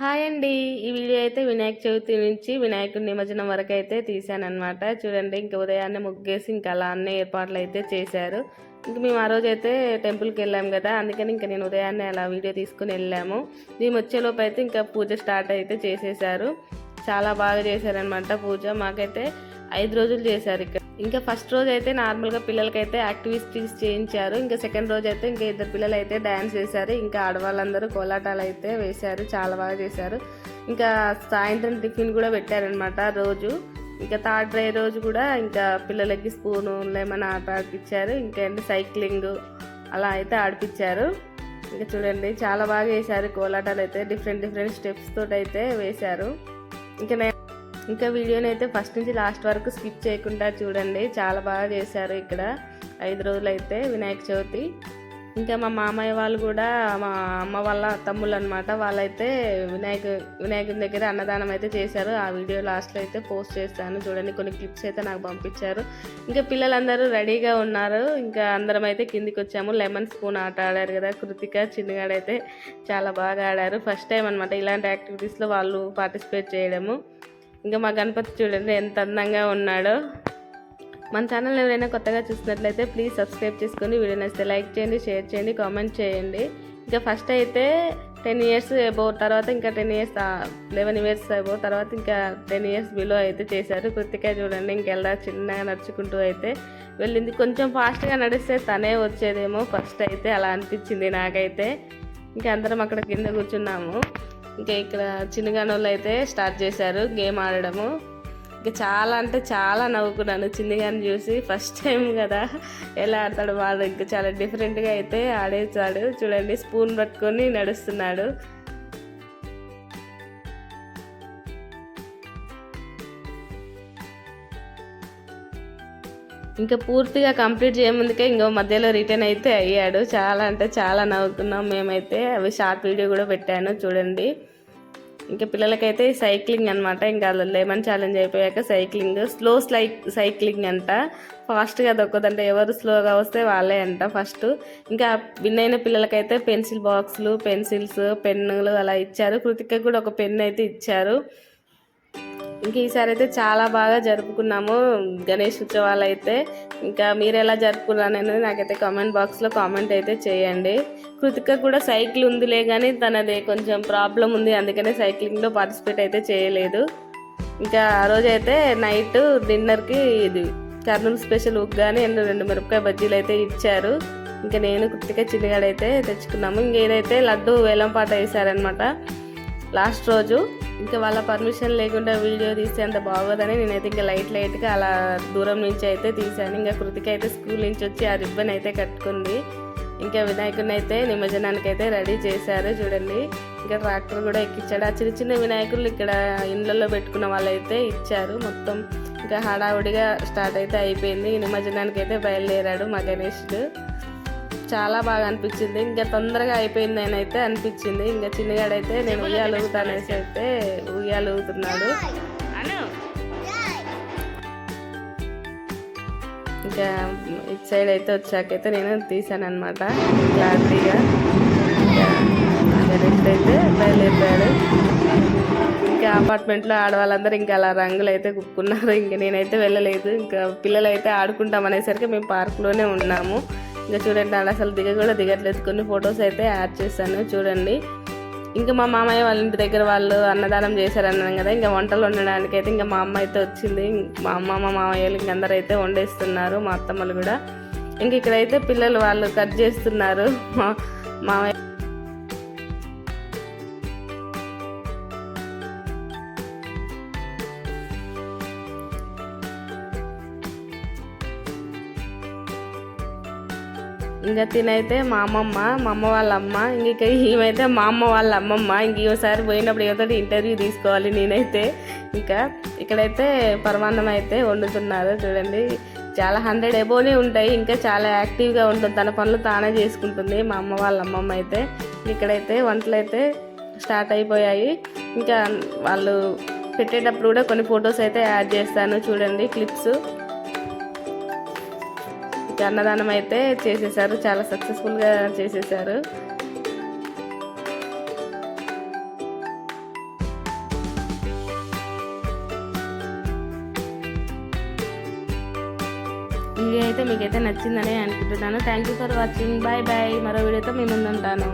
Hi అండి. ఈ video అయితే వినాయక చవితి నుంచి వినాయకుడి నిమజ్జనం వరకు అయితే తీసానమాట చూడండి ఇంక ఉదయాన్నే ముగ్గేసి ఇంకా అలా అన్ని ఏర్పాట్లు అయితే చేశారు. ఇంక మేము ఆ రోజు అయితే టెంపుల్కి వెళ్ళాము కదా అందుకని ఇంకా నేను ఉదయాన్నే అలా వీడియో తీసుకుని వెళ్ళాము. మేము వచ్చేలోపు అయితే ఇంకా పూజ స్టార్ట్ అయితే చేసేసారు చాలా బాగా చేశారనమాట పూజ. మాకైతే ఐదు రోజులు చేశారు ఇక్కడ. ఇంకా ఫస్ట్ రోజు అయితే నార్మల్గా పిల్లలకైతే యాక్టివిటీస్ చేయించారు. ఇంకా సెకండ్ రోజు అయితే ఇంకా ఇద్దరు పిల్లలు అయితే డ్యాన్స్ చేశారు ఇంకా ఆడవాళ్ళందరూ కోలాటాలు అయితే వేశారు. చాలా బాగా చేశారు. ఇంకా సాయంత్రం టిఫిన్ కూడా పెట్టారనమాట రోజు. ఇంకా థర్డ్ డే రోజు కూడా ఇంకా పిల్లలకి స్పూను లెమన్ ఆట ఆడిపించారు ఇంకా సైక్లింగ్ అలా అయితే ఆడిపించారు ఇంకా చూడండి చాలా బాగా వేశారు కోలాటాలు అయితే డిఫరెంట్ డిఫరెంట్ స్టెప్స్ తోటి అయితే వేశారు. ఇంకా నేను ఇంకా వీడియోని అయితే ఫస్ట్ నుంచి లాస్ట్ వరకు స్కిప్ చేయకుండా చూడండి. చాలా బాగా చేశారు ఇక్కడ. ఐదు రోజులు అయితే వినాయక చవితి. ఇంకా మా మామయ్య వాళ్ళు కూడా మా అమ్మ వాళ్ళ తమ్ముళ్ళు అనమాట వాళ్ళైతే వినాయక వినాయకుని దగ్గర అన్నదానం అయితే చేశారు. ఆ వీడియో లాస్ట్లో అయితే పోస్ట్ చేస్తాను. చూడండి కొన్ని క్లిప్స్ అయితే నాకు పంపించారు. ఇంకా పిల్లలందరూ రెడీగా ఉన్నారు. ఇంకా అందరం అయితే కిందికి వచ్చాము. లెమన్ స్పూన్ ఆట ఆడారు కదా. కృతిక చిన్నగాడైతే చాలా బాగా ఆడారు. ఫస్ట్ టైం అనమాట ఇలాంటి యాక్టివిటీస్లో వాళ్ళు పార్టిసిపేట్ చేయడము. ఇంకా మా గణపతి చూడండి ఎంత అందంగా ఉన్నాడో. మన ఛానల్ ఎవరైనా కొత్తగా చూసినట్లయితే ప్లీజ్ సబ్స్క్రైబ్ చేసుకొని వీడియో నచ్చితే లైక్ చేయండి షేర్ చేయండి కామెంట్ చేయండి. ఇంకా ఫస్ట్ అయితే టెన్ ఇయర్స్ అబో తర్వాత ఇంకా ten years eleven years above తర్వాత ఇంకా టెన్ ఇయర్స్ బిలో అయితే చేశారు. కృతిక చూడండి ఇంకెళ్ళా చిన్నగా నడుచుకుంటూ అయితే వెళ్ళింది. కొంచెం ఫాస్ట్గా నడిస్తే తనే వచ్చేదేమో ఫస్ట్ అయితే అలా అనిపించింది నాకైతే. ఇంకా అందరం అక్కడ కింద కూర్చున్నాము. ఇంకా ఇక్కడ చిన్నగానోళ్ళు అయితే స్టార్ట్ చేశారు గేమ్ ఆడడము. ఇంకా చాలా అంటే చాలా నవ్వుకున్నాను చిన్నగాని చూసి ఫస్ట్ టైం కదా ఎలా ఆడతాడు వాడు. ఇంకా చాలా డిఫరెంట్గా అయితే ఆడేసాడు. చూడండి స్పూన్ పట్టుకొని నడుస్తున్నాడు. ఇంకా పూర్తిగా కంప్లీట్ చేయముందుకే ఇంకో మధ్యలో రిటర్న్ అయితే అయ్యాడు. చాలా అంటే చాలా నవ్వుకున్నాం మేమైతే. అవి షార్ట్ వీడియో కూడా పెట్టాను చూడండి. ఇంకా పిల్లలకైతే సైక్లింగ్ అనమాట ఇంకా లెమన్ ఛాలెంజ్ అయిపోయాక సైక్లింగ్. స్లో స్లై సైక్లింగ్ అంట. ఫాస్ట్గా దొక్కదంటే ఎవరు స్లోగా వస్తే వాళ్ళే అంట ఫస్ట్. ఇంకా విన్ అయిన పిల్లలకైతే పెన్సిల్ బాక్సులు పెన్సిల్స్ పెన్నులు అలా ఇచ్చారు. కృతిక కూడా ఒక పెన్ అయితే ఇచ్చారు. ఇంక ఈసారి అయితే చాలా బాగా జరుపుకున్నాము గణేష్ ఉత్సవాలు అయితే. ఇంకా మీరు ఎలా జరుపుకున్నారు అనేది నాకైతే కామెంట్ బాక్స్లో కామెంట్ అయితే చేయండి. కృతిక కూడా సైకిల్ ఉందిలే కానీ తనది కొంచెం ప్రాబ్లం ఉంది అందుకనే సైక్లింగ్లో పార్టిసిపేట్ అయితే చేయలేదు. ఇంకా ఆ రోజు అయితే నైట్ డిన్నర్కి ఇది కర్నూలు స్పెషల్ ఉగ్గాని అండ్ రెండు మిరపకాయ బజ్జీలు అయితే ఇచ్చారు. ఇంకా నేను కృతిక చిన్నగాడైతే తెచ్చుకున్నాము. ఇంక ఏదైతే లడ్డు వేలం పాట వేశారనమాట లాస్ట్ రోజు ఇంకా వాళ్ళ పర్మిషన్ లేకుండా వీడియో తీస్తే అంత బాగోదని నేనైతే ఇంకా లైట్ లైట్గా అలా దూరం నుంచి అయితే తీశాను. ఇంకా కృతిక అయితే స్కూల్ నుంచి వచ్చి ఆ రిబ్బన్ అయితే కట్టుకుంది. ఇంకా వినాయకుడిని అయితే నిమజ్జనానికి అయితే రెడీ చేశారు చూడండి. ఇంకా ట్రాక్టర్ కూడా ఎక్కించాడు. ఆ చిన్న చిన్న వినాయకులు ఇక్కడ ఇండ్లలో పెట్టుకున్న వాళ్ళైతే ఇచ్చారు. మొత్తం ఇంకా హడావుడిగా స్టార్ట్ అయితే అయిపోయింది. నిమజ్జనానికి అయితే బయలుదేరాడు మా గణేష్డు. చాలా బాగా అనిపించింది. ఇంకా తొందరగా అయిపోయింది అని అయితే అనిపించింది. ఇంకా చిన్నగాడైతే నేను ఉయ్యాలు ఊగుతానేసి అయితే ఉయ్యాలు ఊగుతున్నాడు. ఇంకా ఇటు సైడ్ అయితే వచ్చాకైతే నేను తీసాను అనమాట క్లారిటీగా నెక్స్ట్ అయితే బయలుదేరిపోయాడు. ఇంకా అపార్ట్మెంట్లో ఆడవాళ్ళందరూ ఇంకా అలా రంగులు అయితే కుక్కున్నారు. ఇంకా నేనైతే వెళ్ళలేదు. ఇంకా పిల్లలు అయితే ఆడుకుంటాం అనేసరికి మేము పార్క్లోనే ఉన్నాము. ఇంకా చూడండి అలా అసలు దిగ కూడా దిగట్లేదు. కొన్ని ఫొటోస్ అయితే యాడ్ చేశాను చూడండి. ఇంకా మా మామయ్య వాళ్ళ ఇంటి దగ్గర వాళ్ళు అన్నదానం చేశారన్నాను కదా ఇంకా వంటలు వండడానికి అయితే ఇంకా మా అమ్మ అయితే వచ్చింది. మా అమ్మ మా మామయ్యలు ఇంకందరూ అయితే వండేస్తున్నారు మా అత్తమ్మలు కూడా. ఇంక ఇక్కడైతే పిల్లలు వాళ్ళు కట్ చేస్తున్నారు. మా మామయ్య ఇంకా తినైతే మా అమ్మమ్మ మా అమ్మ వాళ్ళ అమ్మ ఇంక ఈమెతే మా అమ్మ వాళ్ళ అమ్మమ్మ ఇంక ఈసారి పోయినప్పుడు ఏదో ఇంటర్వ్యూ తీసుకోవాలి నేనైతే. ఇంకా ఇక్కడైతే పరమాన్నం అయితే వండుతున్నారు చూడండి. చాలా హండ్రెడ్ ఎబోనే ఉంటాయి ఇంకా చాలా యాక్టివ్గా ఉంటుంది. తన పనులు తానే చేసుకుంటుంది మా అమ్మ వాళ్ళ అమ్మమ్మ అయితే. ఇక్కడైతే వంటలు అయితే స్టార్ట్ అయిపోయాయి. ఇంకా వాళ్ళు పెట్టేటప్పుడు కూడా కొన్ని ఫొటోస్ అయితే యాడ్ చేస్తాను చూడండి క్లిప్స్. అన్నదానం అయితే చేసేసారు. చాలా సక్సెస్ఫుల్గా చేసేసారు. ఇది అయితే మీకైతే నచ్చిందని అనుకుంటున్నాను. Thank you for watching bye bye మరో వీడియోతో మేము ఉంటాను